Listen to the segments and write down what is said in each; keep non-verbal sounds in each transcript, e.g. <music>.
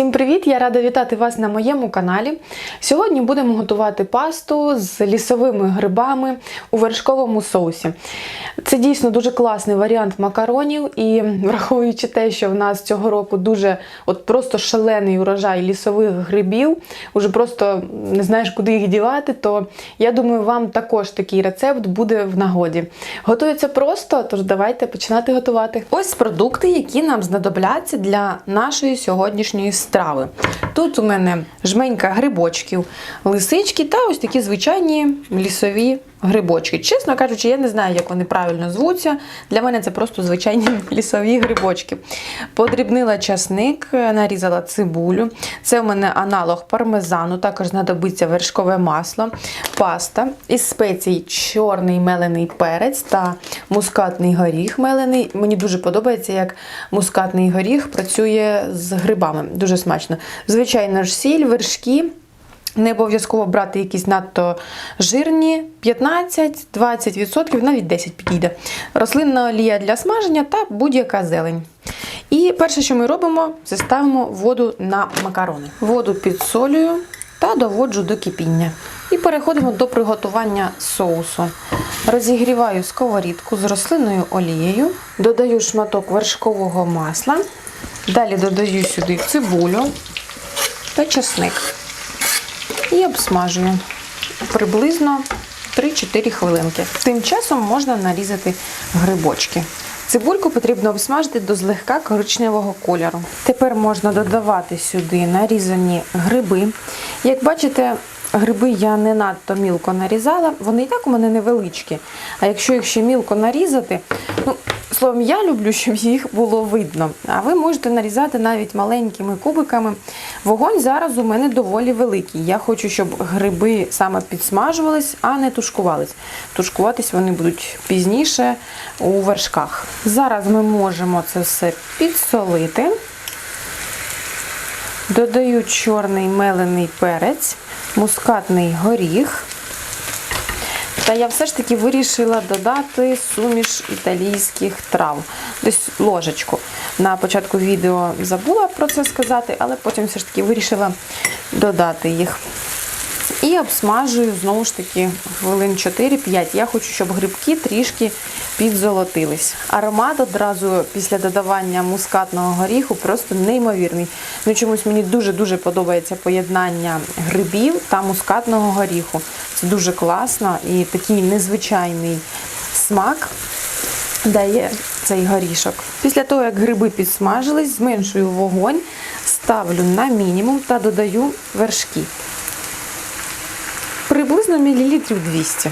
Всім привіт! Я рада вітати вас на моєму каналі. Сьогодні будемо готувати пасту з лісовими грибами у вершковому соусі. Це дійсно дуже класний варіант макаронів, і враховуючи те, що в нас цього року дуже от просто шалений урожай лісових грибів, уже просто не знаєш, куди їх дівати, то я думаю, вам також такий рецепт буде в нагоді. Готується просто, тож давайте починати готувати. Ось продукти, які нам знадобляться для нашої сьогоднішньої. strava. Тут у мене жменька грибочків, лисички та ось такі звичайні лісові грибочки. Чесно кажучи, я не знаю, як вони правильно звуться. Для мене це просто звичайні <laughs> лісові грибочки. Подрібнила часник, нарізала цибулю. Це у мене аналог пармезану, також знадобиться вершкове масло, паста із спецій чорний мелений перець та мускатний горіх мелений. Мені дуже подобається, як мускатний горіх працює з грибами. Дуже смачно. Звичайно ж, сіль, вершки. Не обов'язково брати якісь надто жирні, 15-20%, навіть 10 підійде. Рослинна олія для смаження та будь-яка зелень. І перше, що ми робимо, це ставимо воду на макарони. Воду підсолюю та доводжу до кипіння. І переходимо до приготування соусу. Розігріваю сковорідку з рослинною олією, додаю шматок вершкового масла, далі додаю сюди цибулю та часник і обсмажую приблизно 3-4 хвилинки. Тим часом можна нарізати грибочки. Цибульку потрібно обсмажити до злегка коричневого кольору. Тепер можна додавати сюди нарізані гриби. Як бачите, гриби я не надто мілко нарізала, вони і так у мене невеличкі. А якщо їх ще мілко нарізати, ну, словом, я люблю, щоб їх було видно. А ви можете нарізати навіть маленькими кубиками. Вогонь зараз у мене доволі великий. Я хочу, щоб гриби саме підсмажувались, а не тушкувались. Тушкуватись вони будуть пізніше у вершках. Зараз ми можемо це все підсолити. Додаю чорний мелений перець, мускатний горіх. Та я все ж таки вирішила додати суміш італійських трав. Десь ложечку. На початку відео забула про це сказати, але потім все ж таки вирішила додати їх. І обсмажую знову ж таки хвилин 4-5. Я хочу, щоб грибки трішки підзолотились. Аромат одразу після додавання мускатного горіху просто неймовірний. Ну чомусь мені дуже-дуже подобається поєднання грибів та мускатного горіху. Це дуже класно і такий незвичайний смак дає цей горішок. Після того, як гриби підсмажились, зменшую вогонь, ставлю на мінімум та додаю вершки приблизно мілілітрів 200.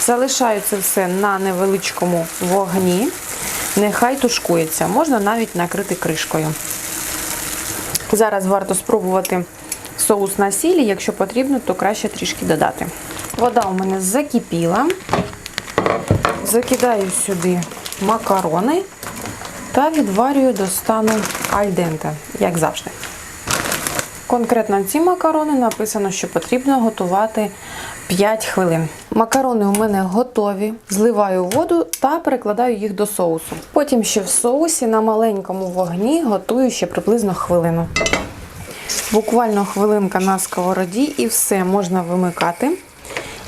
Залишаю це все на невеличкому вогні. Нехай тушкується. Можна навіть накрити кришкою. Зараз варто спробувати соус на сілі, якщо потрібно, то краще трішки додати. Вода у мене закипіла. Закидаю сюди макарони та відварюю до стану альденте, як завжди. Конкретно ці макарони написано, що потрібно готувати 5 хвилин. Макарони у мене готові, зливаю воду та перекладаю їх до соусу. Потім ще в соусі на маленькому вогні готую ще приблизно хвилину. Буквально хвилинка на сковороді і все можна вимикати.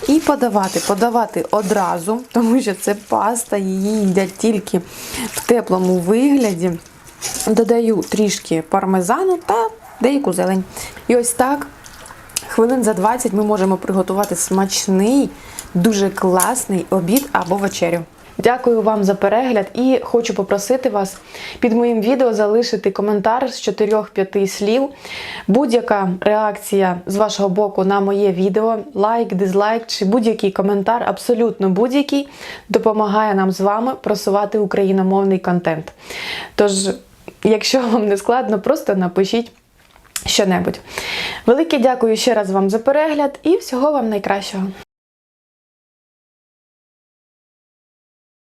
І подавати, подавати одразу, тому що це паста, її їдять тільки в теплому вигляді. Додаю трішки пармезану та деяку зелень. І ось так, хвилин за 20 ми можемо приготувати смачний, дуже класний обід або вечерю. Дякую вам за перегляд і хочу попросити вас під моїм відео залишити коментар з 4-5 слів. Будь-яка реакція з вашого боку на моє відео, лайк, дизлайк чи будь-який коментар, абсолютно будь-який, допомагає нам з вами просувати україномовний контент. Тож, якщо вам не складно, просто напишіть що-небудь. Велике дякую ще раз вам за перегляд і всього вам найкращого.